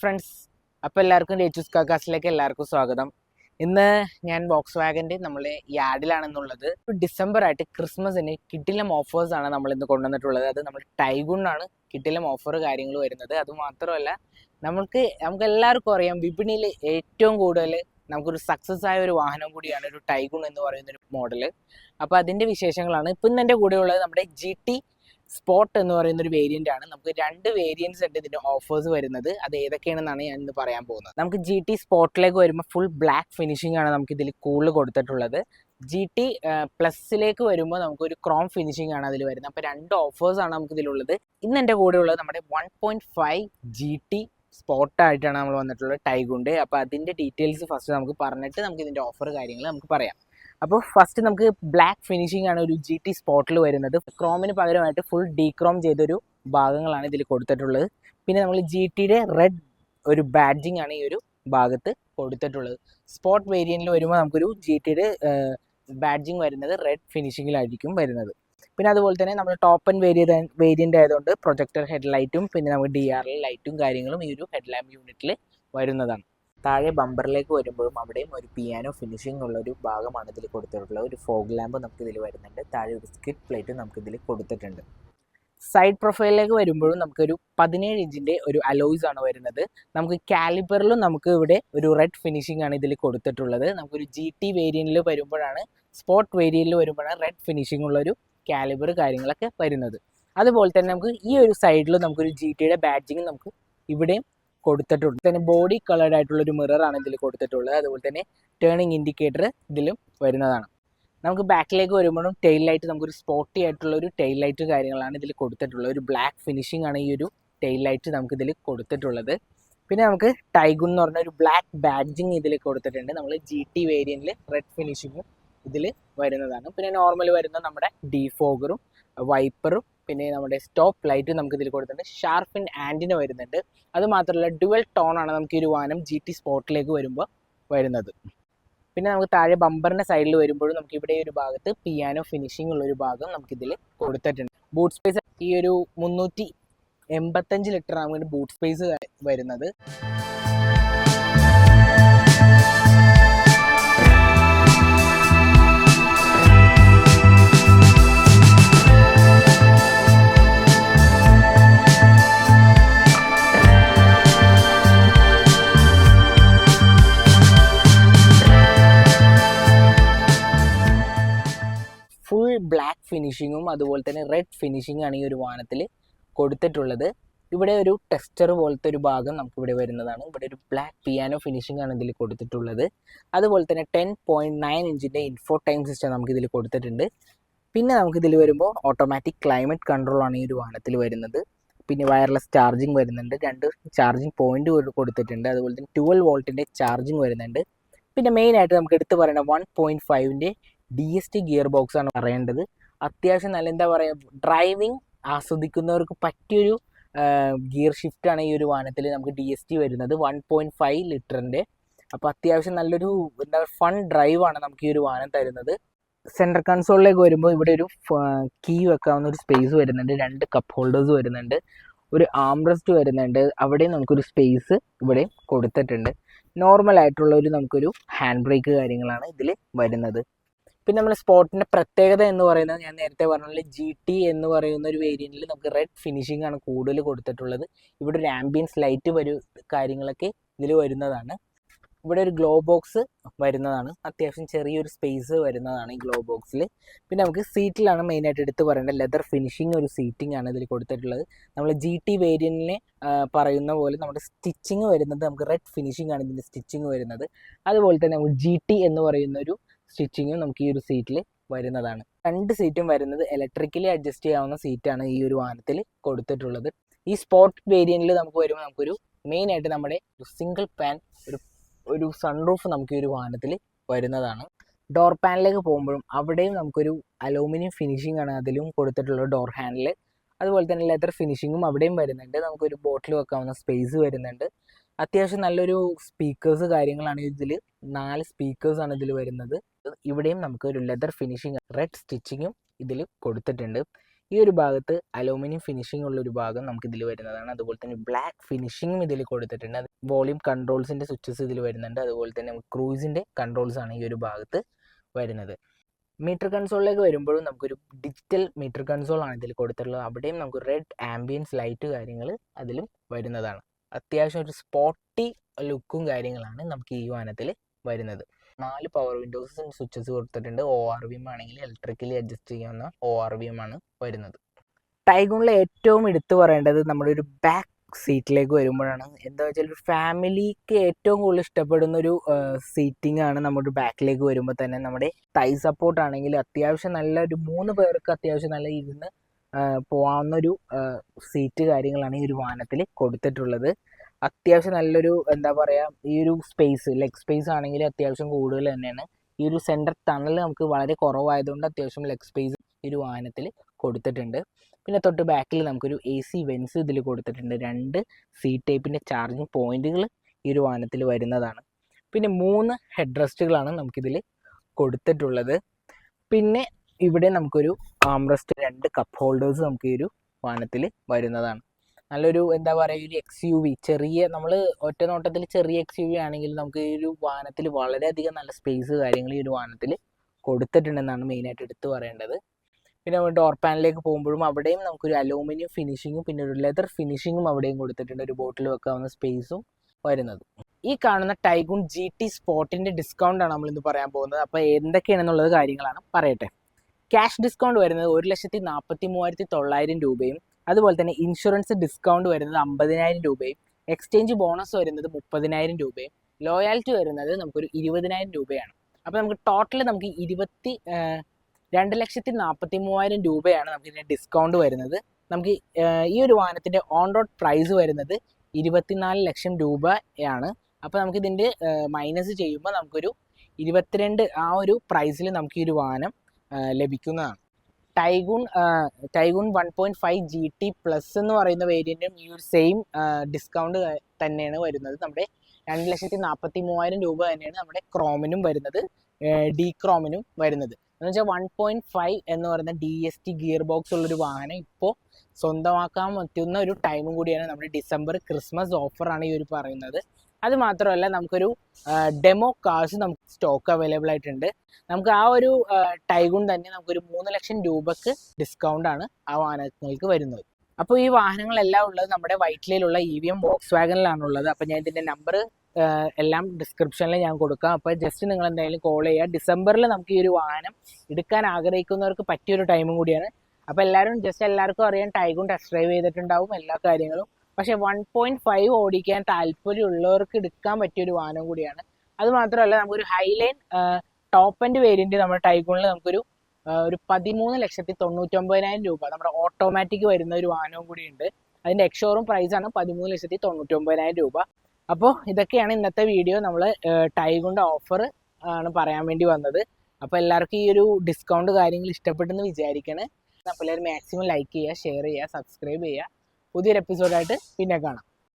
Friends അപ്പോൾ എല്ലാവർക്കും ഡേറ്റൂസ് കാക്കാസിലേക്ക് എല്ലാവർക്കും സ്വാഗതം. ഇന്ന് ഞാൻ ബോക്സ് വാഗന്റെ നമ്മൾ യാർഡിലാണെന്നുള്ളത് ഡിസംബർ ആയിട്ട് ക്രിസ്മസിന് കിട്ടിലം ഓഫേഴ്സ് ആണ് നമ്മൾ ഇന്ന് കൊണ്ടുവന്നിട്ടുള്ളത്. അത് നമ്മൾ ടൈഗുണ്ണാണ് കിട്ടിലം ഓഫർ കാര്യങ്ങൾ വരുന്നത്. അത് മാത്രമല്ല നമുക്ക് നമുക്ക് എല്ലാവർക്കും അറിയാം വിപണിയിൽ ഏറ്റവും കൂടുതൽ നമുക്കൊരു സക്സസ് ആയ ഒരു വാഹനം കൂടിയാണ് ഒരു ടൈഗുൺ എന്ന് പറയുന്ന ഒരു മോഡൽ അപ്പോൾ അതിന്റെ വിശേഷങ്ങളാണ്. ഇപ്പം എന്റെ കൂടെ ഉള്ളത് നമ്മുടെ ജി ടി സ്പോട്ട് എന്ന് പറയുന്ന ഒരു വേരിയന്റ് ആണ്. നമുക്ക് രണ്ട് വേരിയൻസ് ഉണ്ട് ഇതിന്റെ ഓഫേഴ്സ് വരുന്നത്. അത് ഏതൊക്കെയാണെന്നാണ് ഞാൻ ഇന്ന് പറയാൻ പോകുന്നത്. നമുക്ക് ജി ടി സ്പോട്ടിലേക്ക് വരുമ്പോൾ ഫുൾ ബ്ലാക്ക് ഫിനിഷിംഗ് ആണ് നമുക്ക് ഇതിൽ കൂടുതൽ കൊടുത്തിട്ടുള്ളത്. ജി ടി പ്ലസിലേക്ക് വരുമ്പോൾ നമുക്ക് ഒരു ക്രോം ഫിനിഷിംഗ് ആണ് അതിൽ വരുന്നത്. അപ്പോൾ രണ്ട് ഓഫേഴ്സ് ആണ് നമുക്ക് ഇതിലുള്ളത്. ഇന്ന് എന്റെ കൂടെ ഉള്ളത് നമ്മുടെ one point five G T സ്പോട്ടായിട്ടാണ് നമ്മൾ വന്നിട്ടുള്ളത് ടൈഗുണ്ട് അപ്പോൾ അതിന്റെ ഡീറ്റെയിൽസ് ഫസ്റ്റ് നമുക്ക് പറഞ്ഞിട്ട് നമുക്ക് ഇതിന്റെ ഓഫർ കാര്യങ്ങൾ നമുക്ക് പറയാം. അപ്പോൾ ഫസ്റ്റ് നമുക്ക് ബ്ലാക്ക് ഫിനിഷിംഗ് ആണ് ഒരു ജി ടി സ്പോട്ടിൽ വരുന്നത്. ക്രോമിന് പകരമായിട്ട് ഫുൾ ഡീക്രോം ചെയ്തൊരു ഭാഗങ്ങളാണ് ഇതിൽ കൊടുത്തിട്ടുള്ളത്. പിന്നെ നമ്മൾ ജി ടിയുടെ റെഡ് ഒരു ബാഡ്ജിങ് ആണ് ഈ ഒരു ഭാഗത്ത് കൊടുത്തിട്ടുള്ളത്. സ്പോട്ട് വേരിയന്റിൽ വരുമ്പോൾ നമുക്കൊരു ജി ടിയുടെ ബാഡ്ജിങ് വരുന്നത് റെഡ് ഫിനിഷിങ്ങിലായിരിക്കും വരുന്നത്. പിന്നെ അതുപോലെ തന്നെ നമ്മൾ ടോപ്പ് ആൻഡ് വേരിയ വേരിയന്റ് ആയതുകൊണ്ട് പ്രൊജക്ടർ ഹെഡ് ലൈറ്റും പിന്നെ നമുക്ക് ഡി ആർ എൽ ലൈറ്റും കാര്യങ്ങളും ഈ ഒരു ഹെഡ്ലാമ്പ് യൂണിറ്റിൽ വരുന്നതാണ്. താഴെ ബമ്പറിലേക്ക് വരുമ്പോഴും അവിടെയും ഒരു പിയാനോ ഫിനിഷിംഗ് ഉള്ള ഒരു ഭാഗമാണ് ഇതിൽ കൊടുത്തിട്ടുള്ളത്. ഒരു ഫോഗ് ലാമ്പ് നമുക്ക് ഇതിൽ വരുന്നുണ്ട്. താഴെ ഒരു സ്കിറ്റ് പ്ലേറ്റ് നമുക്ക് ഇതിൽ കൊടുത്തിട്ടുണ്ട്. സൈഡ് പ്രൊഫൈലിലേക്ക് വരുമ്പോഴും നമുക്കൊരു പതിനേഴ് ഇഞ്ചിന്റെ ഒരു അലോയ്സ് ആണ് വരുന്നത്. നമുക്ക് കാലിബറിലും നമുക്ക് ഇവിടെ ഒരു റെഡ് ഫിനിഷിംഗ് ആണ് ഇതിൽ കൊടുത്തിട്ടുള്ളത്. നമുക്കൊരു ജി ടി വേരിയന്റിൽ വരുമ്പോഴാണ് സ്പോട്ട് വേരിയന്റിൽ വരുമ്പോഴാണ് റെഡ് ഫിനിഷിംഗ് ഉള്ള ഒരു കാലിബർ കാര്യങ്ങളൊക്കെ വരുന്നത്. അതുപോലെ തന്നെ നമുക്ക് ഈ ഒരു സൈഡിൽ നമുക്കൊരു ജി ടിയുടെ ബാറ്റിങ് നമുക്ക് ഇവിടെയും കൊടുത്തിട്ടുണ്ട് തന്നെ ബോഡി കളേർഡ് ആയിട്ടുള്ള ഒരു മിറർ ആണ് ഇതിൽ കൊടുത്തിട്ടുള്ളത്. അതുപോലെ തന്നെ ടേണിംഗ് ഇൻഡിക്കേറ്റർ ഇതിലും വരുന്നതാണ്. നമുക്ക് ബാക്കിലേക്ക് വരുമ്പോഴും ടെയിൽ ലൈറ്റ് നമുക്കൊരു സ്പോട്ടി ആയിട്ടുള്ള ഒരു ടെയിൽ ലൈറ്റ് കാര്യങ്ങളാണ് ഇതിൽ കൊടുത്തിട്ടുള്ളത്. ഒരു ബ്ലാക്ക് ഫിനിഷിംഗ് ആണ് ഈ ഒരു ടെയിൽ ലൈറ്റ് നമുക്ക് ഇതിൽ കൊടുത്തിട്ടുള്ളത്. പിന്നെ നമുക്ക് ടൈഗുൺ എന്ന് പറഞ്ഞ ഒരു ബ്ലാക്ക് ബാഡ്ജിങ് ഇതിൽ കൊടുത്തിട്ടുണ്ട്. നമ്മൾ ജി ടി വേരിയന്റിൽ റെഡ് ഫിനിഷിങ്ങും ഇതിൽ വരുന്നതാണ്. പിന്നെ നോർമൽ വരുന്ന നമ്മുടെ ഡീഫോഗറും വൈപ്പറും പിന്നെ നമ്മുടെ സ്റ്റോപ്പ് ലൈറ്റ് നമുക്ക് ഇതിൽ കൊടുത്തിട്ടുണ്ട്. ഷാർപ്പിൻ ആന്റിന വരുന്നുണ്ട്. അത് മാത്രമല്ല ഡുവൽ ടോൺ ആണ് നമുക്ക് ഈ ഒരു വാനം ജി ടി സ്പോട്ടിലേക്ക് വരുമ്പോൾ വരുന്നത്. പിന്നെ നമുക്ക് താഴെ ബമ്പറിന്റെ സൈഡിൽ വരുമ്പോഴും നമുക്ക് ഇവിടെ ഒരു ഭാഗത്ത് പിയാനോ ഫിനിഷിംഗ് ഉള്ള ഒരു ഭാഗം നമുക്കിതിൽ കൊടുത്തിട്ടുണ്ട്. ബൂട്ട് സ്പേസ് ഈ ഒരു മുന്നൂറ്റി എൺപത്തഞ്ച് ലിറ്റർ ആണ് ബൂട്ട് സ്പേസ് വരുന്നത്. ഫിനിഷിങ്ങും അതുപോലെ തന്നെ റെഡ് ഫിനിഷിംഗ് ആണ് ഈ ഒരു വാഹനത്തിൽ കൊടുത്തിട്ടുള്ളത്. ഇവിടെ ഒരു ടെക്സ്റ്റർ പോലത്തെ ഒരു ഭാഗം നമുക്ക് ഇവിടെ വരുന്നതാണ്. ഇവിടെ ഒരു ബ്ലാക്ക് പിയാനോ ഫിനിഷിംഗ് ആണ് ഇതിൽ കൊടുത്തിട്ടുള്ളത്. അതുപോലെ തന്നെ ടെൻ പോയിന്റ് നയൻ ഇഞ്ചിന്റെ ഇൻഫോ ടൈം സിസ്റ്റം നമുക്ക് ഇതിൽ കൊടുത്തിട്ടുണ്ട്. പിന്നെ നമുക്ക് ഇതിൽ വരുമ്പോൾ ഓട്ടോമാറ്റിക് ക്ലൈമറ്റ് കൺട്രോൾ ആണ് ഈ ഒരു വാഹനത്തിൽ വരുന്നത്. പിന്നെ വയർലെസ് ചാർജിങ് വരുന്നുണ്ട്. രണ്ട് ചാർജിങ് പോയിന്റ് കൊടുത്തിട്ടുണ്ട്. അതുപോലെ തന്നെ ട്വൽവ് വോൾട്ടിന്റെ ചാർജിങ് വരുന്നുണ്ട്. പിന്നെ മെയിനായിട്ട് നമുക്ക് എടുത്ത് പറയേണ്ട one point ഫൈവിന്റെ D S T gear box ആണ് പറയേണ്ടത്. അത്യാവശ്യം നല്ല എന്താ പറയുക ഡ്രൈവിംഗ് ആസ്വദിക്കുന്നവർക്ക് പറ്റിയൊരു ഗിയർ ഷിഫ്റ്റ് ആണ് ഈ ഒരു വാഹനത്തിൽ നമുക്ക് ഡി എസ് ടി വരുന്നത്. വൺ പോയിന്റ് ഫൈവ് ലിറ്ററിന്റെ അപ്പോൾ അത്യാവശ്യം നല്ലൊരു എന്താ ഫൺ ഡ്രൈവാണ് നമുക്ക് ഈ ഒരു വാഹനം തരുന്നത്. സെന്റർ കൺസോളിലേക്ക് വരുമ്പോൾ ഇവിടെ ഒരു കീ വെക്കാവുന്ന ഒരു സ്പേസ് വരുന്നുണ്ട്. രണ്ട് കപ്പ് ഹോൾഡേഴ്സ് വരുന്നുണ്ട്. ഒരു ആംബ്രസ്റ്റ് വരുന്നുണ്ട്. അവിടെയും നമുക്കൊരു സ്പേസ് ഇവിടെ കൊടുത്തിട്ടുണ്ട്. നോർമൽ ആയിട്ടുള്ള ഒരു നമുക്കൊരു ഹാൻഡ് ബ്രേക്ക് കാര്യങ്ങളാണ് ഇതിൽ വരുന്നത്. പിന്നെ നമ്മുടെ സ്പോട്ടിന്റെ പ്രത്യേകത എന്ന് പറയുന്നത് ഞാൻ നേരത്തെ പറഞ്ഞ ജി ടി എന്ന് പറയുന്ന ഒരു വേരിയന്റിൽ നമുക്ക് റെഡ് ഫിനിഷിംഗ് ആണ് കൂടുതൽ കൊടുത്തിട്ടുള്ളത്. ഇവിടെ ഒരു ആംബിയൻസ് ലൈറ്റ് വരും കാര്യങ്ങളൊക്കെ ഇതിൽ വരുന്നതാണ്. ഇവിടെ ഒരു ഗ്ലോ ബോക്സ് വരുന്നതാണ്. അത്യാവശ്യം ചെറിയൊരു സ്പേസ് വരുന്നതാണ് ഈ ഗ്ലോ ബോക്സിൽ പിന്നെ നമുക്ക് സീറ്റിലാണ് മെയിനായിട്ട് എടുത്ത് പറയേണ്ടത്. ലെതർ ഫിനിഷിംഗ് ഒരു സീറ്റിംഗ് ആണ് ഇതിൽ കൊടുത്തിട്ടുള്ളത്. നമ്മൾ ജി ടി വേരിയന്റിനെ പറയുന്ന പോലെ നമ്മുടെ സ്റ്റിച്ചിങ് വരുന്നത് നമുക്ക് റെഡ് ഫിനിഷിംഗ് ആണ് ഇതിന്റെ സ്റ്റിച്ചിങ് വരുന്നത്. അതുപോലെ തന്നെ നമുക്ക് ജി ടി എന്ന് പറയുന്ന ഒരു സ്റ്റിച്ചിങ്ങും നമുക്ക് ഈ ഒരു സീറ്റിൽ വരുന്നതാണ്. രണ്ട് സീറ്റും വരുന്നത് ഇലക്ട്രിക്കലി അഡ്ജസ്റ്റ് ചെയ്യാവുന്ന സീറ്റാണ് ഈ ഒരു വാഹനത്തിൽ കൊടുത്തിട്ടുള്ളത്. ഈ സ്പോർട്ട് വേരിയന്റിൽ നമുക്ക് വരുമ്പോൾ നമുക്കൊരു മെയിനായിട്ട് നമ്മുടെ സിംഗിൾ പാൻ ഒരു ഒരു സൺറൂഫ് നമുക്ക് ഈ ഒരു വാഹനത്തിൽ വരുന്നതാണ്. ഡോർ പാനിലേക്ക് പോകുമ്പോഴും അവിടെയും നമുക്കൊരു അലൂമിനിയം ഫിനിഷിംഗ് ആണ് അതിലും കൊടുത്തിട്ടുള്ളത് ഡോർ ഹാൻഡിൽ അതുപോലെ തന്നെ ലെതർ ഫിനിഷിങ്ങും അവിടെയും വരുന്നുണ്ട്. നമുക്കൊരു ബോട്ടിൽ വെക്കാവുന്ന സ്പേസ് വരുന്നുണ്ട്. അത്യാവശ്യം നല്ലൊരു സ്പീക്കേഴ്സ് കാര്യങ്ങളാണ് ഇതിൽ നാല് സ്പീക്കേഴ്സാണ് ഇതിൽ വരുന്നത്. ഇവിടെയും നമുക്ക് ഒരു ലെതർ ഫിനിഷിങ് റെഡ് സ്റ്റിച്ചിങ്ങും ഇതിൽ കൊടുത്തിട്ടുണ്ട്. ഈ ഒരു ഭാഗത്ത് അലൂമിനിയം ഫിനിഷിംഗ് ഉള്ള ഒരു ഭാഗം നമുക്ക് ഇതിൽ വരുന്നതാണ്. അതുപോലെ തന്നെ ബ്ലാക്ക് ഫിനിഷിങ്ങും ഇതിൽ കൊടുത്തിട്ടുണ്ട്. വോളിയം കൺട്രോൾസിന്റെ സ്വിച്ചസ് ഇതിൽ വരുന്നുണ്ട്. അതുപോലെ തന്നെ ക്രൂസിന്റെ കൺട്രോൾസ് ആണ് ഈ ഒരു ഭാഗത്ത് വരുന്നത്. മീറ്റർ കൺസോളിലേക്ക് വരുമ്പോഴും നമുക്കൊരു ഡിജിറ്റൽ മീറ്റർ കൺസോൾ ആണ് ഇതിൽ കൊടുത്തിട്ടുള്ളത്. അവിടെയും നമുക്ക് റെഡ് ആംബിയൻസ് ലൈറ്റ് കാര്യങ്ങൾ അതിലും വരുന്നതാണ്. അത്യാവശ്യം ഒരു സ്പോട്ടി ലുക്കും കാര്യങ്ങളാണ് നമുക്ക് ഈ വാഹനത്തിൽ വരുന്നത്. നാല് പവർ വിൻഡോസ് സ്വിച്ചസ് കൊടുത്തിട്ടുണ്ട്. ഒ ആർ വി എം ആണെങ്കിൽ ഇലക്ട്രിക്കലി അഡ്ജസ്റ്റ് ചെയ്യാവുന്ന ഒ ആർ വി എം ആണ് വരുന്നത്. ടൈഗോണിലെ ഏറ്റവും എടുത്തു പറയേണ്ടത് നമ്മുടെ ഒരു ബാക്ക് സീറ്റിലേക്ക് വരുമ്പോഴാണ്. എന്താ വെച്ചാൽ ഒരു ഫാമിലിക്ക് ഏറ്റവും കൂടുതൽ ഇഷ്ടപ്പെടുന്ന ഒരു സീറ്റിംഗ് ആണ് നമ്മുടെ ബാക്കിലേക്ക് വരുമ്പോൾ തന്നെ നമ്മുടെ തൈ സപ്പോർട്ട് ആണെങ്കിൽ അത്യാവശ്യം നല്ല ഒരു മൂന്ന് പേർക്ക് അത്യാവശ്യം നല്ല ഇരുന്ന് പോകാവുന്ന ഒരു സീറ്റ് കാര്യങ്ങളാണ് ഈ ഒരു വാഹനത്തിൽ കൊടുത്തിട്ടുള്ളത്. അത്യാവശ്യം നല്ലൊരു എന്താ പറയുക ഈ ഒരു സ്പേസ് ലെഗ് സ്പേസ് ആണെങ്കിൽ അത്യാവശ്യം കൂടുതൽ തന്നെയാണ്. ഈ ഒരു സെന്റർ ടണൽ നമുക്ക് വളരെ കുറവായതുകൊണ്ട് അത്യാവശ്യം ലെഗ് സ്പേസ് ഈ ഒരു വാഹനത്തിൽ കൊടുത്തിട്ടുണ്ട്. പിന്നെ തൊട്ട് ബാക്കിൽ നമുക്കൊരു എ സി വെൻസ് ഇതിൽ കൊടുത്തിട്ടുണ്ട്. രണ്ട് സി ടൈപ്പിന്റെ ചാർജിങ് പോയിന്റുകൾ ഈ ഒരു വാഹനത്തിൽ വരുന്നതാണ്. പിന്നെ മൂന്ന് ഹെഡ് റെസ്റ്റുകളാണ് നമുക്കിതിൽ കൊടുത്തിട്ടുള്ളത്. പിന്നെ ഇവിടെ നമുക്കൊരു ആംറസ്റ്റ് രണ്ട് കപ്പ് ഹോൾഡേഴ്സ് നമുക്ക് ഈ ഒരു വാഹനത്തിൽ വരുന്നതാണ്. നല്ലൊരു എന്താ പറയുക ഒരു എക്സ് യു വി ചെറിയ നമ്മൾ ഒറ്റ നോട്ടത്തിൽ ചെറിയ എക്സ് യു വി ആണെങ്കിൽ നമുക്ക് ഈ ഒരു വാഹനത്തിൽ വളരെയധികം നല്ല സ്പേസ് കാര്യങ്ങൾ ഈ ഒരു വാഹനത്തിൽ കൊടുത്തിട്ടുണ്ടെന്നാണ് മെയിനായിട്ട് എടുത്തു പറയേണ്ടത്. പിന്നെ നമ്മൾ ഡോർ പാനലിലേക്ക് പോകുമ്പോഴും അവിടെയും നമുക്കൊരു അലൂമിനിയം ഫിനിഷിങ്ങും പിന്നെ ഒരു ലെതർ ഫിനിഷിങ്ങും അവിടെയും കൊടുത്തിട്ടുണ്ട്. ഒരു ബോട്ടിൽ വെക്കാവുന്ന സ്പേസും വരുന്നത്. ഈ കാണുന്ന ടൈഗുൺ ജി ടി സ്പോട്ടിന്റെ ഡിസ്കൗണ്ട് ആണ് നമ്മൾ ഇന്ന് പറയാൻ പോകുന്നത്. അപ്പോൾ എന്തൊക്കെയാണെന്നുള്ളത് കാര്യങ്ങളാണ് പറയട്ടെ. ക്യാഷ് ഡിസ്കൗണ്ട് വരുന്നത് ഒരു ലക്ഷത്തി നാൽപ്പത്തി മൂവായിരത്തി തൊള്ളായിരം രൂപയും അതുപോലെ തന്നെ ഇൻഷുറൻസ് ഡിസ്കൗണ്ട് വരുന്നത് അമ്പതിനായിരം രൂപയും എക്സ്ചേഞ്ച് ബോണസ് വരുന്നത് മുപ്പതിനായിരം രൂപയും ലോയാലിറ്റി വരുന്നത് നമുക്കൊരു ഇരുപതിനായിരം രൂപയാണ്. അപ്പോൾ നമുക്ക് ടോട്ടൽ നമുക്ക് ഇരുപത്തി രണ്ട് ലക്ഷത്തി നാൽപ്പത്തി മൂവായിരം രൂപയാണ് നമുക്ക് ഇതിന്റെ ഡിസ്കൗണ്ട് വരുന്നത്. നമുക്ക് ഈ ഒരു വാഹനത്തിന്റെ ഓൺ റോഡ് പ്രൈസ് വരുന്നത് ഇരുപത്തിനാല് ലക്ഷം രൂപയാണ്. അപ്പോൾ നമുക്കിതിന്റെ മൈനസ് ചെയ്യുമ്പോൾ നമുക്കൊരു ഇരുപത്തിരണ്ട് ആ ഒരു പ്രൈസിൽ നമുക്ക് ഈ ഒരു വാഹനം ലഭിക്കുന്നതാണ്. Taigun Taigun one point five G T plus എന്ന് പറയുന്ന വേരിയന്റും ഈ ഒരു സെയിം ഡിസ്കൗണ്ട് തന്നെയാണ് വരുന്നത്. നമ്മുടെ രണ്ട് ലക്ഷത്തി നാൽപ്പത്തി മൂവായിരം രൂപ തന്നെയാണ് നമ്മുടെ ക്രോമിനും വരുന്നത്. ഡി ക്രോമിനും വരുന്നത്. എന്ന് വെച്ചാൽ വൺ പോയിന്റ് ഫൈവ് എന്ന് പറയുന്ന D S T gear box ഉള്ളൊരു വാഹനം ഇപ്പോൾ സ്വന്തമാക്കാൻ പറ്റുന്ന ഒരു ടൈമും കൂടിയാണ് നമ്മുടെ ഡിസംബർ ക്രിസ്മസ് ഓഫറാണ് ഈ ഒരു പറയുന്നത്. അത് മാത്രമല്ല നമുക്കൊരു ഡെമോ കാർസ് നമുക്ക് സ്റ്റോക്ക് അവൈലബിൾ ആയിട്ടുണ്ട്. നമുക്ക് ആ ഒരു ടൈഗുൺ തന്നെ നമുക്കൊരു മൂന്ന് ലക്ഷം രൂപക്ക് ആണ് ആ വാഹനങ്ങൾക്ക് വരുന്നത്. അപ്പോൾ ഈ വാഹനങ്ങളെല്ലാം ഉള്ളത് നമ്മുടെ വൈറ്റിലുള്ള ഇ വി എം ബോക്സ് വാഗനിലാണുള്ളത് അപ്പോൾ ഞാൻ ഇതിന്റെ നമ്പർ എല്ലാം ഡിസ്ക്രിപ്ഷനിൽ ഞാൻ കൊടുക്കാം. അപ്പോൾ ജസ്റ്റ് നിങ്ങൾ എന്തായാലും കോൾ ചെയ്യുക. ഡിസംബറിൽ നമുക്ക് ഈ ഒരു വാഹനം എടുക്കാൻ ആഗ്രഹിക്കുന്നവർക്ക് പറ്റിയൊരു ടൈമും കൂടിയാണ്. അപ്പോൾ എല്ലാവരും ജസ്റ്റ് എല്ലാവർക്കും അറിയാം ടൈഗുൺ ടെസ്റ്റ് ഡ്രൈവ് ചെയ്തിട്ടുണ്ടാവും എല്ലാ കാര്യങ്ങളും. പക്ഷേ വൺ പോയിന്റ് ഫൈവ് ഓടിക്കാൻ താല്പര്യമുള്ളവർക്ക് എടുക്കാൻ പറ്റിയ ഒരു വാഹനം കൂടിയാണ്. അത് മാത്രമല്ല നമുക്കൊരു ഹൈലൈൻ ടോപ്പ് ആൻഡ് വേരിയന്റ് നമ്മുടെ ടൈഗോണിൽ നമുക്കൊരു ഒരു പതിമൂന്ന് ലക്ഷത്തി തൊണ്ണൂറ്റൊമ്പതിനായിരം രൂപ നമ്മുടെ ഓട്ടോമാറ്റിക് വരുന്ന ഒരു വാഹനവും കൂടിയുണ്ട്. അതിന്റെ എക്സോറും പ്രൈസ് ആണ് പതിമൂന്ന് ലക്ഷത്തി തൊണ്ണൂറ്റൊമ്പതിനായിരം രൂപ. അപ്പോൾ ഇതൊക്കെയാണ് ഇന്നത്തെ വീഡിയോ നമ്മൾ ടൈഗോണിന്റെ ഓഫർ ആണ് പറയാൻ വേണ്ടി വന്നത്. അപ്പോൾ എല്ലാവർക്കും ഈ ഒരു ഡിസ്കൗണ്ട് കാര്യങ്ങൾ ഇഷ്ടപ്പെട്ടെന്ന് വിചാരിക്കണേ. അപ്പോൾ എല്ലാവരും മാക്സിമം ലൈക്ക് ചെയ്യുക ഷെയർ ചെയ്യുക സബ്സ്ക്രൈബ് ചെയ്യുക. പുതിയൊരു എപ്പിസോഡായിട്ട് പിന്നെ കാണാം.